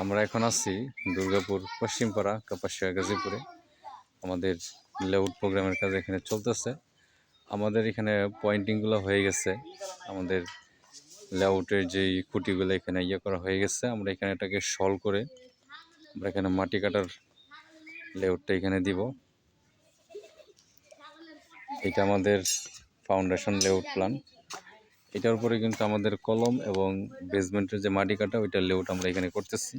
আমরা এখন আছি দুর্গাপুর, পশ্চিমপাড়া, কাপাসিয়া, গাজীপুরে। আমাদের লেআউট প্রোগ্রামের কাজ এখানে চলতেছে। আমাদের এখানে পয়েন্টিংগুলো হয়ে গেছে। আমাদের লেআউটের যেই খুঁটিগুলো এখানে ইয়ে করা হয়ে গেছে, আমরা এখানে এটাকে সল করে আমরা এখানে মাটি কাটার লেআউটটা এখানে দিব। এটা আমাদের ফাউন্ডেশন লেআউট প্ল্যান এটার উপরে কিন্তু আমাদের কলম এবং বেসমেন্টের যে মাটি কাটা, ওইটার লেউট আমরা এখানে করতেছি।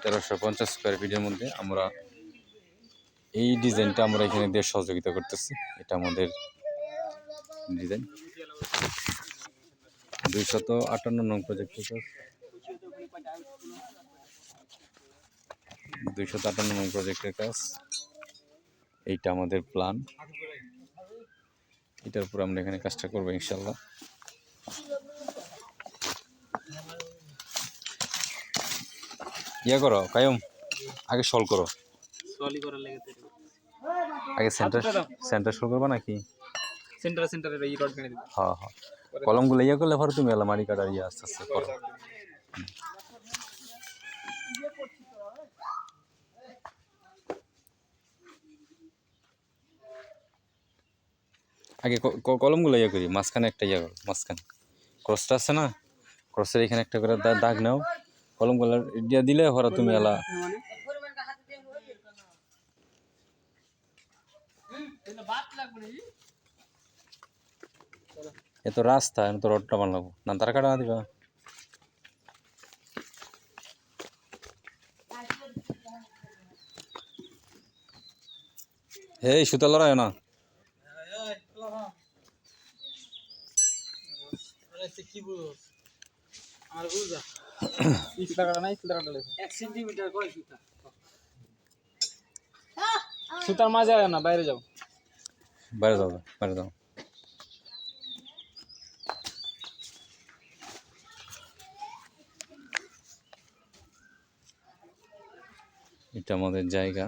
তেরোশো পঞ্চাশ স্কোয়ার ফিটের মধ্যে আমরা এই ডিজাইনটা আমরা এখানে দিয়ে সহযোগিতা করতেছি। এটা আমাদের ডিজাইন দুইশত আটান্ন নং প্রজেক্টের কাজ দুইশত আটান্ন নং প্রজেক্টের কাজ। এইটা আমাদের প্ল্যান এটার উপর আমরা এখানে কাজটা করব ইনশাল্লাহ ইয়া করো কায়ম আগে সল করো। আগে সেন্টার সেন্টার সল করবা নাকি? সেন্টার সেন্টারে এই রড কিনে দিবি হ্যাঁ হ্যাঁ। কলমগুলো ইয়া করলে পরে তুমি এলা মারি কাটার ইয়ে আস্তে আস্তে করো। আগে কলমগুলো ইয়ে করি, মাঝখানে একটা ইয়ে করো, মাঝখানে। ক্রসটা আছে না? ক্রসের এখানে একটা করে দাগ নাও। কলমগুলো দিয়ে দিলে হরা তুমি এলা এ তো রাস্তা এখন তো রোডটা বানাবো। না, তারা কাটা না। দিবা এই, সুতা লড়াই না কি বুঝো আর বুঝা সুতা কাটা নাই সুতা কাটা লেখো। এক সেন্টিমিটার কয় সুতা। সুতার মাঝে আয় না বাইরে যাও। বাইরে যাও বাইরে যাও। এটা আমাদের জায়গা।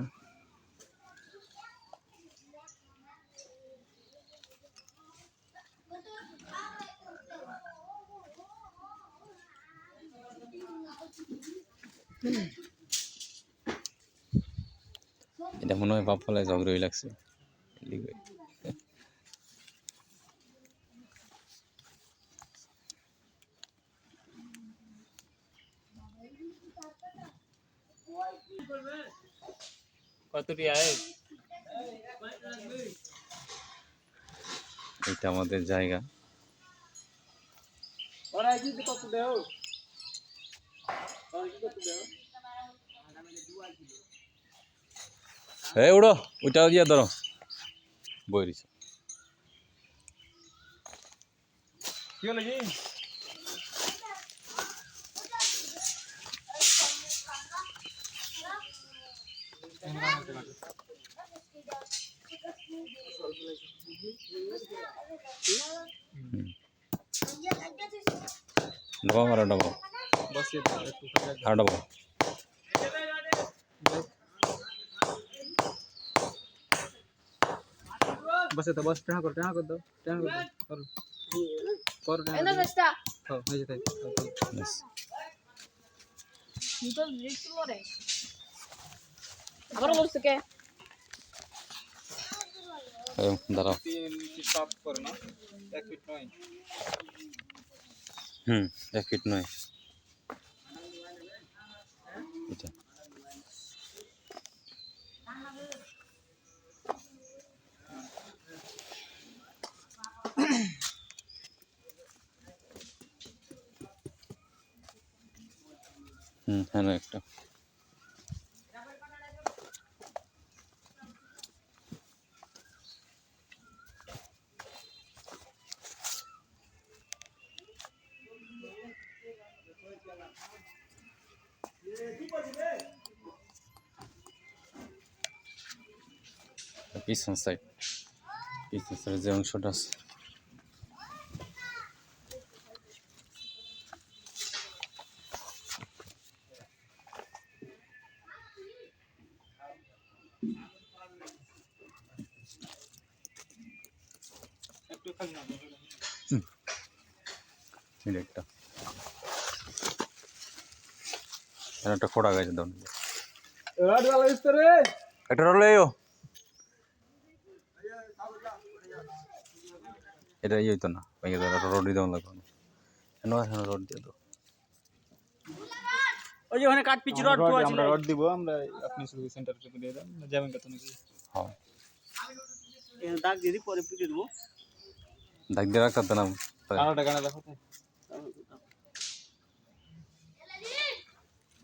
এটা মনে হয় বাপ ফলায় ঝগড়ই লাগছে। কতটি আয়? এটা আমাদের জায়গা। কত দেও কত দেও এই উড়ো ওইটা দিয়ে ধরো। বই হলো কি ডবাও আর ডবাও বসে তো বস টাকা করো টাকা করে দাও টাকা করে করো করো. Então, direito Lore. Agora vamos que এই, দাঁড়াও। তিন স্টপ করো না এক ফিট নয়। হুম এক ফিট নয়। এটা। হুম হ্যাঁ একটা। পিছন সাইড পিছন সাইড যে অংশটা আছে। একটু এটা একটা গাছ রড রোল ইয়ে হইতো না। ভেঙে দাও একটা রোড দিতে লাগবে। না কেন এখানে দিয়ে দাও। ওই যে ওখানে কাট পিচ রড তো আছে। আমরা রড দিব আমরা আপনি শুধু সেন্টার থেকে দিয়ে দেন যাবেন কত নাকি হ্যাঁ দাগ দিয়ে পরে পিটে দেবো। দাগ দিয়ে রাখতে না কানাটা কানা দেখো তো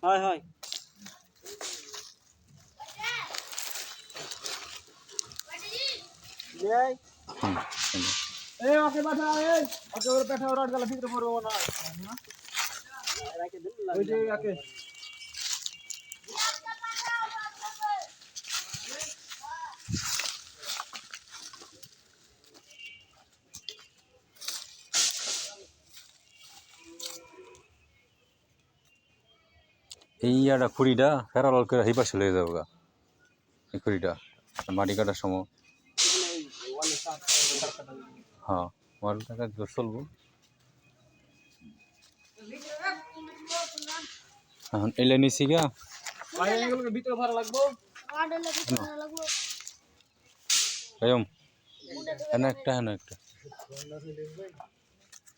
হয় হয় এই হুম এই ওকে পাঠাও এই ওকে ওর পাঠাও রড গলা ভিতরে পড়ব না ওই যে ওকে এই ইয়াটা খুঁড়িটা ফেরাল করে এই পাশে লয়ে যাব এই খুঁড়িটা, মাটি কাটার সময়। হ্যাঁ ওয়াল টাকা জোর চলবো। এখন এলে নিছি গা। ভিতরে এনে একটা এনে একটা।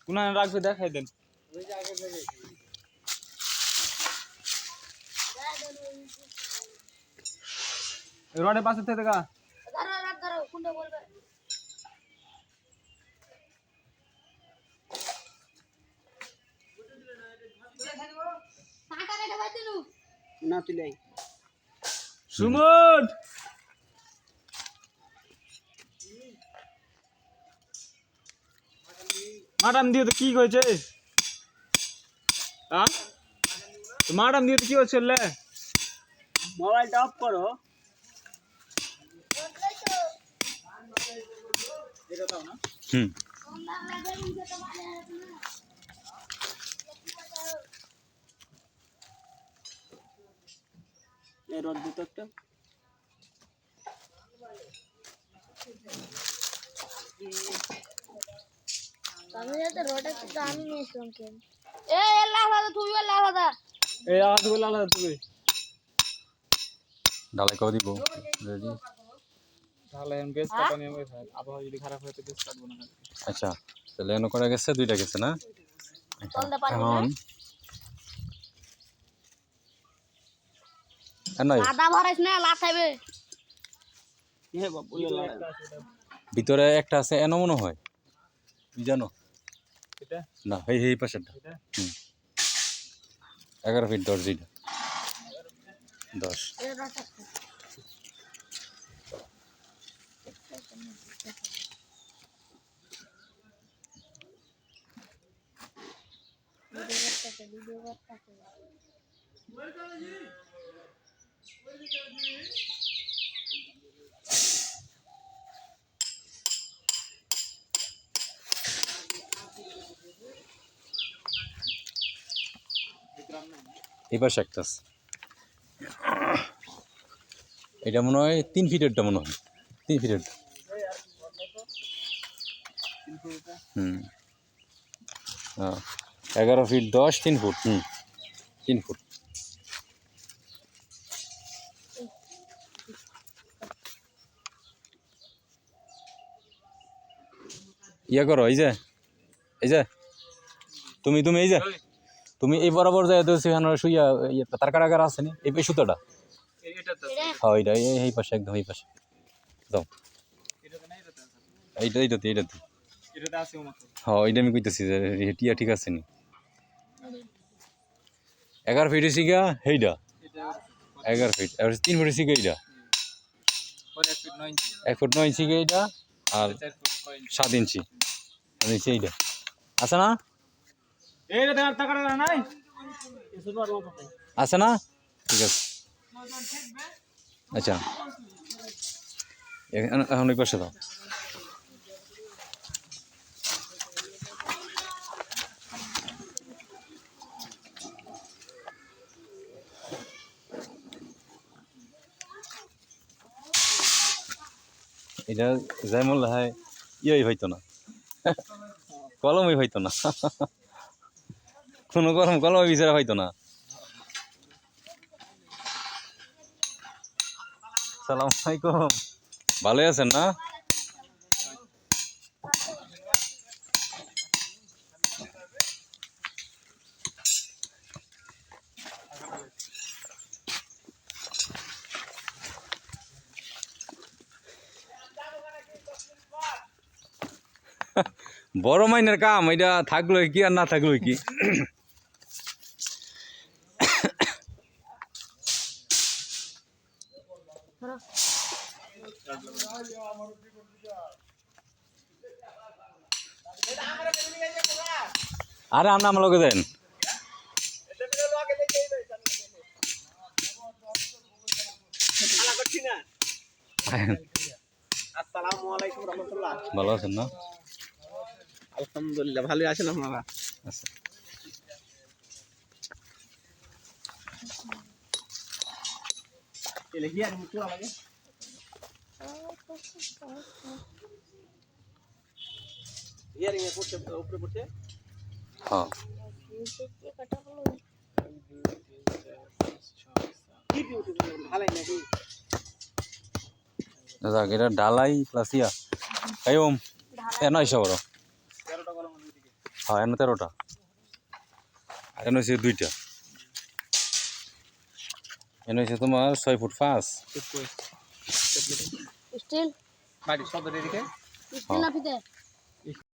কোনা রাখবে দেখাই দেন। রডের পাশে থেকে দেখা না তুই সুমন! ম্যাডাম দিয়ে তো কি হয়েছে হ্যাঁ ম্যাডাম দিয়ে তো কি হচ্ছে লে? মোবাইলটা অফ করো। এটা দাও না হুম। এই রড দিতে একটা। আমি যাতে রোটা কিন্তু আমি নিয়ে কেন? এ তুই ডালাই করে দিব। রেডি তাহলে এখন বেশ কাটা নিয়ে আবহাওয়া যদি খারাপ হয় তো কাটবো না আচ্ছা তাহলে এনে করা গেছে? দুইটা গেছে না? এখন। বাবু ভিতরে একটা আছে এনো মনে হয়। তুমি জানো? এটা? না এই এই পাশেরটা। এগারো ফিট দশ যেটা দশ এ রোটা ভিডিও করতেছে এই পাশে একটা আছে এটা মনে হয় তিন ফিটেরটা মনে হয়। তিন ফিটের। হুম। হ্যাঁ। এগারো ফিট দশ, তিন ফুট। হুম। তিন ফুট। ইয়া করো, এই যে এই যে। তুমি তুমি, এই যে। তুমি এই বরাবর যাই তো সেখানে শুইয়া ইয়ে তার কারাগার আছে নি? এই সুতোটা? হ্যাঁ এইটা, এই পাশে, একদম এই পাশে। না এইটা, এইটাতে আছে হ্যাঁ এইটা আমি কইতেছি যে হেটিয়া ঠিক আছে নি? এগারো ফিট সেইটা এটা এগারো ফিট। আর তিন ফুট হয়েছি এইটা এক ফিট নয় ইঞ্চি এইটা আর সাত ইঞ্চি। এইটা আছে না? আছে না? ঠিক আছে। আচ্ছা। এখন ওই পাশে দাও। এটা যেমন হয়, ইয়েই হইতো না। কলমই হইতো না। কোনো গরম কল ওই বিচারে হয়তো না। সালাম আলাইকুম। ভালো আছেন না? বড় মাইনের কাম, এটা থাকল কি আর না থাকল কি? আরে আমরা আমার লগে দেন ভালো আছেন না? আলহামদুলিল্লাহ ভালো আছেন আপনারা? আচ্ছা। হ্যাঁ কি বিউটি ভালো নাকি যাক এটা ডালাই প্লাস ইয়া ওম এ নয়শো বড় হ্যাঁ এনে তেরোটা এনে হচ্ছে দুইটা এনে হয়েছে তোমার ছয় ফুট পাঁচ। স্টিল বাড়ি সদর এদিকে